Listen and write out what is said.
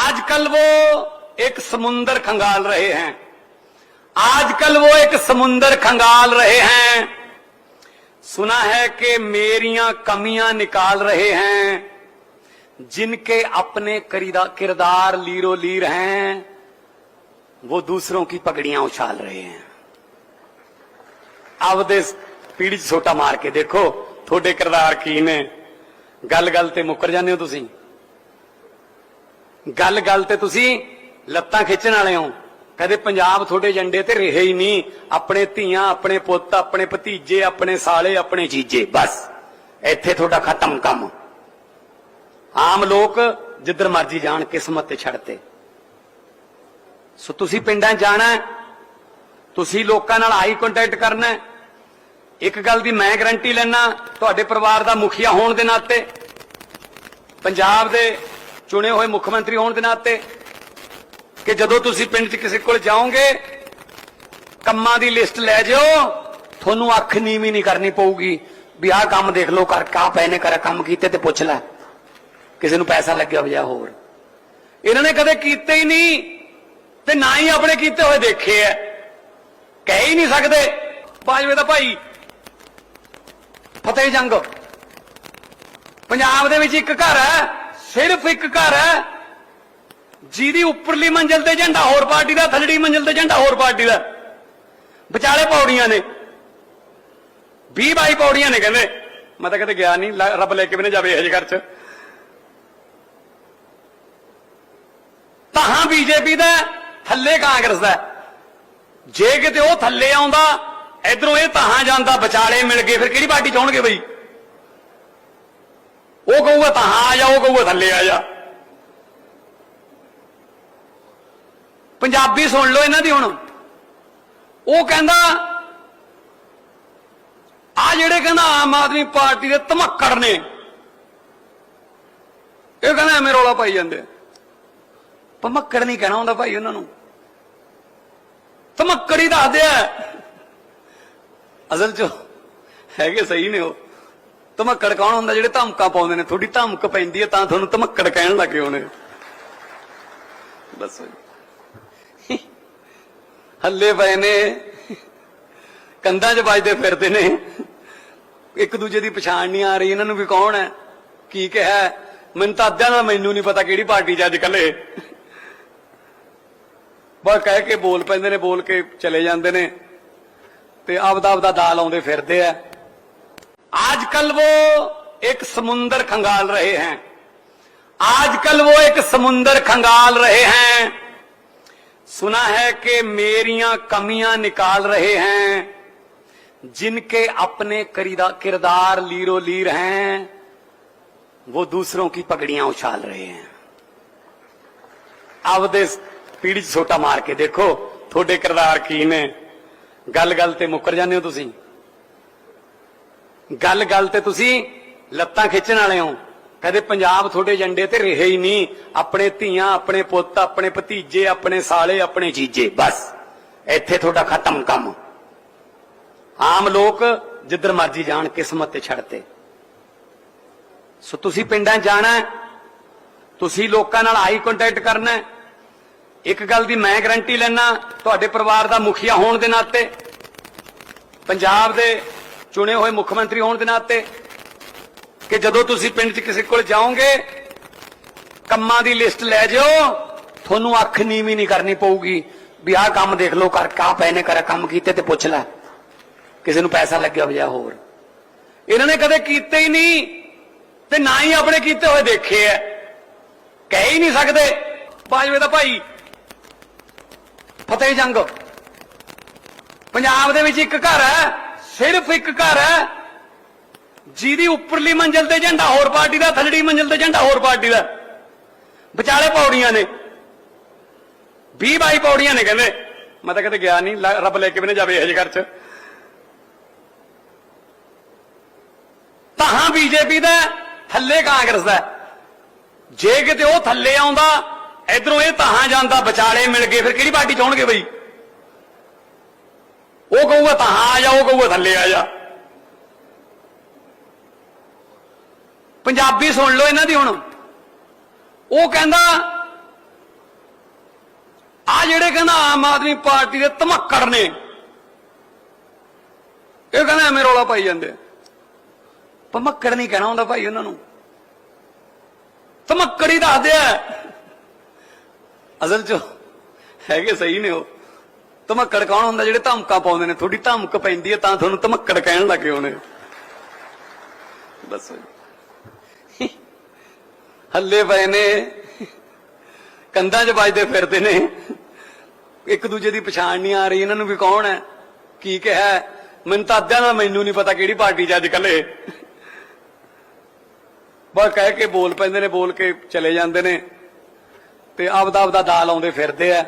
आजकल वो एक समुंदर खंगाल रहे हैं आजकल वो एक समुंदर खंगाल रहे हैं सुना है कि मेरियां कमियां निकाल रहे हैं जिनके अपने करीदा किरदार लीरो लीर हैं वो दूसरों की पगड़ियां उछाल रहे हैं ਆਪਦੇ ਪੀੜੀ 'ਚ ਛੋਟਾ ਮਾਰ ਕੇ ਦੇਖੋ ਤੁਹਾਡੇ ਕਿਰਦਾਰ ਕੀ ਨੇ ਗੱਲ-ਗੱਲ ਤੇ ਮੁੱਕਰ ਜਾਂਦੇ ਹੋ ਤੁਸੀਂ ਗੱਲ-ਗੱਲ ਤੇ ਤੁਸੀਂ ਲੱਤਾਂ ਖਿੱਚਣ ਵਾਲੇ ਹੋ। ਕਦੇ ਪੰਜਾਬ ਤੁਹਾਡੇ ਏਜੰਡੇ ਤੇ ਰਹੇ ਹੀ ਨਹੀਂ। ਆਪਣੇ ਧੀਆਂ, ਆਪਣੇ ਪੁੱਤ, ਆਪਣੇ ਭਤੀਜੇ, ਆਪਣੇ ਸਾਲੇ, ਆਪਣੇ ਜੀਜੇ, ਬਸ। ਇੱਥੇ ਤੁਹਾਡਾ ਖਤਮ ਕੰਮ। ਆਮ ਲੋਕ ਜਿੱਧਰ ਮਰਜ਼ੀ ਜਾਣ, ਕਿਸਮਤ ਤੇ ਛੱਡਤੇ ਸੋ ਤੁਸੀਂ ਪਿੰਡਾਂ ਜਾਣਾ ਤੁਸੀਂ ਲੋਕਾਂ ਨਾਲ ਆਈ ਕੰਟੈਕਟ ਕਰਨਾ ਇੱਕ ਗੱਲ ਦੀ ਮੈਂ ਗਰੰਟੀ ਲੈਣਾ ਤੁਹਾਡੇ ਪਰਿਵਾਰ ਦਾ ਮੁਖੀਆ ਹੋਣ ਦੇ ਨਾਤੇ, ਪੰਜਾਬ ਦੇ ਚੁਣੇ ਹੋਏ ਮੁੱਖ ਮੰਤਰੀ ਹੋਣ ਦੇ ਨਾਤੇ ਕਿ ਜਦੋਂ ਤੁਸੀਂ ਪਿੰਡ 'ਚ ਕਿਸੇ ਕੋਲ ਜਾਓਗੇ, ਕੰਮਾਂ ਦੀ ਲਿਸਟ ਲੈ ਜਿਓ, ਤੁਹਾਨੂੰ ਅੱਖ ਨੀਵੀਂ ਨਹੀਂ ਕਰਨੀ ਪਊਗੀ ਵੀ ਆਹ ਕੰਮ ਦੇਖ ਲਓ ਕਰ ਕਾ ਪੈ ਕਰ ਕੰਮ ਕੀਤੇ ਤੇ ਪੁੱਛ ਲੈ। ਕਿਸੇ ਨੂੰ ਪੈਸਾ ਲੱਗਿਆ ਵਜਾ ਹੋਰ। ਇਹਨਾਂ ਨੇ ਕਦੇ ਕੀਤੇ ਹੀ ਨਹੀਂ ਤੇ ਨਾ ਹੀ ਆਪਣੇ ਕੀਤੇ ਹੋਏ ਦੇਖੇ ਐ। ਕਹਿ ਹੀ ਨਹੀਂ ਸਕਦੇ। ਬਾਜਵੇ ਦਾ ਭਾਈ, ਫਤਿਹ ਜੰਗ। ਪੰਜਾਬ ਦੇ ਵਿੱਚ ਇੱਕ ਘਰ ਹੈ। ਸਿਰਫ ਇੱਕ ਘਰ ਹੈ, ਜਿਹਦੀ ਉੱਪਰਲੀ ਮੰਜ਼ਲ ਤੇ ਝੰਡਾ, ਹੋਰ ਪਾਰਟੀ ਦਾ, ਥੱਲੜੀ ਮੰਜ਼ਲ ਤੇ ਝੰਡਾ, ਹੋਰ ਪਾਰਟੀ ਦਾ। ਵਿਚਾਲੇ ਪੌੜੀਆਂ ਨੇ। 20 ਬਾਈ ਪੌੜੀਆਂ ਨੇ ਕਹਿੰਦੇ। ਮੈਂ ਤਾਂ ਕਦੇ ਗਿਆ ਨਹੀਂ ਰੱਬ ਲੈ ਕੇ ਵੀ ਨਾ ਜਾਵੇ ਇਹੋ ਜਿਹੇ ਘਰ 'ਚ। ਤਾਂ ਬੀਜੇਪੀ ਦਾ ਥੱਲੇ ਕਾਂਗਰਸ ਦਾ ਜੇ ਕਿਤੇ ਉਹ ਥੱਲੇ ਆਉਂਦਾ, ਇਧਰੋਂ ਇਹ ਤਾਹਾਂ ਜਾਂਦਾ, ਵਿਚਾਲੇ ਮਿਲ ਗਏ, ਫਿਰ ਕਿਹੜੀ ਪਾਰਟੀ ਚਾਹਣਗੇ ਬਈ? ਉਹ ਕਹੂਗਾ ਤਾਹਾਂ ਆ ਜਾ, ਉਹ ਕਹੂਗਾ ਥੱਲੇ ਆ ਜਾ। ਪੰਜਾਬੀ ਸੁਣ ਲਓ ਇਹਨਾਂ ਦੀ ਹੁਣ। ਉਹ ਕਹਿੰਦਾ, ਆ ਜਿਹੜੇ ਕਹਿੰਦਾ ਆਮ ਆਦਮੀ ਪਾਰਟੀ ਦੇ ਧਮੱਕੜ ਨੇ, ਇਹ ਕਹਿੰਦਾ ਐਵੇਂ ਰੌਲਾ ਪਾਈ ਜਾਂਦੇ ਆ। ਧਮੱਕੜ ਨਹੀਂ ਕਹਿਣਾ ਹੁੰਦਾ ਭਾਈ ਉਹਨਾਂ ਨੂੰ। ਧਮੱਕੜ ਹੀ ਦੱਸਦੇ ਆ। ਅਸਲ ਚ ਹੈਗੇ ਸਹੀ ਨੇ ਉਹ। ਧਮੱਕੜ ਕੌਣ ਹੁੰਦਾ ਜਿਹੜੇ ਧਮਕਾਂ ਪਾਉਂਦੇ ਨੇ? ਥੋੜੀ ਧਮਕ ਪੈਂਦੀ ਹੈ ਤਾਂ ਤੁਹਾਨੂੰ ਧਮੱਕੜ ਕਹਿਣ ਲੱਗੇ ਹੋਣੇ। ਬਸ ਹੱਲੇ ਪਏ ਨੇ। ਕੰਧਾਂ 'ਚ ਵੱਜਦੇ ਫਿਰਦੇ ਨੇ। ਇੱਕ ਦੂਜੇ ਦੀ ਪਛਾਣ ਨਹੀਂ ਆ ਰਹੀ। ਇਹਨਾਂ ਨੂੰ ਵੀ ਕੌਣ ਹੈ? ਕੀ ਕਿਹਾ ਮੈਨੂੰ ਤਾਂ ਅੱਧਿਆਂ ਦਾ ਮੈਨੂੰ ਨਹੀਂ ਪਤਾ ਕਿਹੜੀ ਪਾਰਟੀ 'ਚ ਅੱਜ ਕੱਲੇ ਬਸ ਕਹਿ ਕੇ ਬੋਲ ਪੈਂਦੇ ਨੇ, ਬੋਲ ਕੇ ਚਲੇ ਜਾਂਦੇ ਨੇ। ਤੇ ਆਪਦਾ ਆਪਦਾ ਦਾਲ ਆਉਂਦੇ ਫਿਰਦੇ ਆ। आजकल वो एक समुंदर खंगाल रहे हैं आजकल वो एक समुंदर खंगाल रहे हैं सुना है कि मेरियां कमियां निकाल रहे हैं जिनके अपने करीदा किरदार लीरो लीर हैं वो दूसरों की पगड़ियां उछाल रहे हैं ਆਪਦੇ ਪੀੜੀ 'ਚ ਛੋਟਾ ਮਾਰ ਕੇ ਦੇਖੋ ਤੁਹਾਡੇ ਕਿਰਦਾਰ ਕੀ ਨੇ ਗੱਲ-ਗੱਲ ਤੇ ਮੁੱਕਰ ਜਾਂਦੇ ਹੋ ਤੁਸੀਂ ਗੱਲ-ਗੱਲ ਤੇ ਤੁਸੀਂ ਲੱਤਾਂ ਖਿੱਚਣ ਵਾਲੇ ਹੋ। ਕਦੇ ਪੰਜਾਬ ਤੁਹਾਡੇ ਏਜੰਡੇ ਤੇ ਰਹੇ ਹੀ ਨਹੀਂ। ਆਪਣੇ ਧੀਆਂ, ਆਪਣੇ ਪੁੱਤ, ਆਪਣੇ ਭਤੀਜੇ, ਆਪਣੇ ਸਾਲੇ, ਆਪਣੇ ਜੀਜੇ, ਬਸ। ਇੱਥੇ ਤੁਹਾਡਾ ਖਤਮ ਕੰਮ। ਆਮ ਲੋਕ ਜਿੱਧਰ ਮਰਜ਼ੀ ਜਾਣ, ਕਿਸਮਤ ਤੇ ਛੱਡਤੇ ਸੋ ਤੁਸੀਂ ਪਿੰਡਾਂ 'ਚ ਜਾਣਾ ਤੁਸੀਂ ਲੋਕਾਂ ਨਾਲ ਆਈ ਕੰਟੈਕਟ ਕਰਨਾ ਇੱਕ ਗੱਲ ਦੀ ਮੈਂ ਗਰੰਟੀ ਲੈਣਾ ਤੁਹਾਡੇ ਪਰਿਵਾਰ ਦਾ ਮੁਖੀਆ ਹੋਣ ਦੇ ਨਾਤੇ। ਪੰਜਾਬ ਦੇ ਚੁਣੇ ਹੋਏ ਮੁੱਖ ਮੰਤਰੀ ਹੋਣ ਦੇ ਨਾਤੇ ਕਿ ਜਦੋਂ ਤੁਸੀਂ ਪਿੰਡ 'ਚ ਕਿਸੇ ਕੋਲ ਜਾਓਗੇ, ਕੰਮਾਂ ਦੀ ਲਿਸਟ ਲੈ ਜਿਓ, ਤੁਹਾਨੂੰ ਅੱਖ ਨੀਵੀਂ ਨਹੀਂ ਕਰਨੀ ਪਊਗੀ ਵੀ ਆਹ ਕੰਮ ਦੇਖ ਲਓ ਕਰ ਕਾ ਪੈ ਕਰ ਕੰਮ ਕੀਤੇ ਤੇ ਪੁੱਛ ਲੈ। ਕਿਸੇ ਨੂੰ ਪੈਸਾ ਲੱਗਿਆ ਵਜਾ ਹੋਰ। ਇਹਨਾਂ ਨੇ ਕਦੇ ਕੀਤੇ ਹੀ ਨਹੀਂ ਤੇ ਨਾ ਹੀ ਆਪਣੇ ਕੀਤੇ ਹੋਏ ਦੇਖੇ ਐ। ਕਹਿ ਹੀ ਨਹੀਂ ਸਕਦੇ। ਬਾਜਵੇ ਦਾ ਭਾਈ, ਫਤਿਹ ਜੰਗ। ਪੰਜਾਬ ਦੇ ਵਿੱਚ ਇੱਕ ਘਰ ਹੈ। ਸਿਰਫ ਇੱਕ ਘਰ ਹੈ, ਜਿਹਦੀ ਉੱਪਰਲੀ ਮੰਜ਼ਲ ਤੇ ਝੰਡਾ, ਹੋਰ ਪਾਰਟੀ ਦਾ, ਥੱਲੜੀ ਮੰਜ਼ਲ ਤੇ ਝੰਡਾ, ਹੋਰ ਪਾਰਟੀ ਦਾ। ਵਿਚਾਲੇ ਪੌੜੀਆਂ ਨੇ। 20 ਬਾਈ ਪੌੜੀਆਂ ਨੇ ਕਹਿੰਦੇ। ਮੈਂ ਤਾਂ ਕਿਤੇ ਗਿਆ ਨਹੀਂ ਰੱਬ ਲੈ ਕੇ ਵੀ ਨਾ ਜਾਵੇ ਇਹ ਜਿਹੇ ਘਰ 'ਚ। ਤਾਂ ਬੀਜੇਪੀ ਦਾ ਥੱਲੇ ਕਾਂਗਰਸ ਦਾ ਜੇ ਕਿਤੇ ਉਹ ਥੱਲੇ ਆਉਂਦਾ, ਇਧਰੋਂ ਇਹ ਤਾਹਾਂ ਜਾਂਦਾ ਵਿਚਾਲੇ ਮਿਲ ਗਏ, ਫਿਰ ਕਿਹੜੀ ਪਾਰਟੀ ਚਾਹਣਗੇ ਬਈ? ਉਹ ਕਹੂਗਾ ਤਾਹਾਂ ਆ ਜਾ, ਉਹ ਕਹੂਗਾ ਥੱਲੇ ਆ ਜਾ। ਪੰਜਾਬੀ ਸੁਣ ਲਓ ਇਹਨਾਂ ਦੀ ਹੁਣ। ਉਹ ਕਹਿੰਦਾ ਜਿਹੜੇ ਕਹਿੰਦਾ ਆਮ ਆਦਮੀ ਪਾਰਟੀ ਦੇ ਧਮੱਕੜ ਨੇ, ਇਹ ਕਹਿੰਦਾ ਐਵੇਂ ਰੌਲਾ ਪਾਈ ਜਾਂਦੇ ਧਮੱਕੜ ਨਹੀਂ ਕਹਿਣਾ ਹੁੰਦਾ ਭਾਈ ਉਹਨਾਂ ਨੂੰ। ਧਮੱਕੜ ਹੀ ਦੱਸਦੇ ਆ। ਅਸਲ ਚ ਹੈਗੇ ਸਹੀ ਨੇ ਉਹ। ਧਮੱਕੜ ਕੌਣ ਹੁੰਦਾ ਜਿਹੜੇ ਧਮਕਾਂ ਪਾਉਂਦੇ ਨੇ? ਥੋੜੀ ਧਮਕ ਪੈਂਦੀ ਹੈ ਤਾਂ ਤੁਹਾਨੂੰ ਧਮੱਕੜ ਕਹਿਣ ਲੱਗੇ ਹੋਣੇ। ਬਸ ਹੱਲੇ ਪਏ ਨੇ। ਕੰਧਾਂ 'ਚ ਵੱਜਦੇ ਫਿਰਦੇ ਨੇ। ਇੱਕ ਦੂਜੇ ਦੀ ਪਛਾਣ ਨਹੀਂ ਆ ਰਹੀ। ਇਹਨਾਂ ਨੂੰ ਵੀ ਕੌਣ ਹੈ? ਕੀ ਕਿਹਾ ਮੈਨੂੰ ਤਾਂ ਅੱਧਿਆਂ ਦਾ ਮੈਨੂੰ ਨਹੀਂ ਪਤਾ ਕਿਹੜੀ ਪਾਰਟੀ 'ਚ ਅੱਜ ਕੱਲੇ ਬਸ ਕਹਿ ਕੇ ਬੋਲ ਪੈਂਦੇ ਨੇ, ਬੋਲ ਕੇ ਚਲੇ ਜਾਂਦੇ ਨੇ। ਤੇ ਆਪਦਾ ਆਪਦਾ ਦਾ ਲਾਉਂਦੇ ਫਿਰਦੇ ਆ।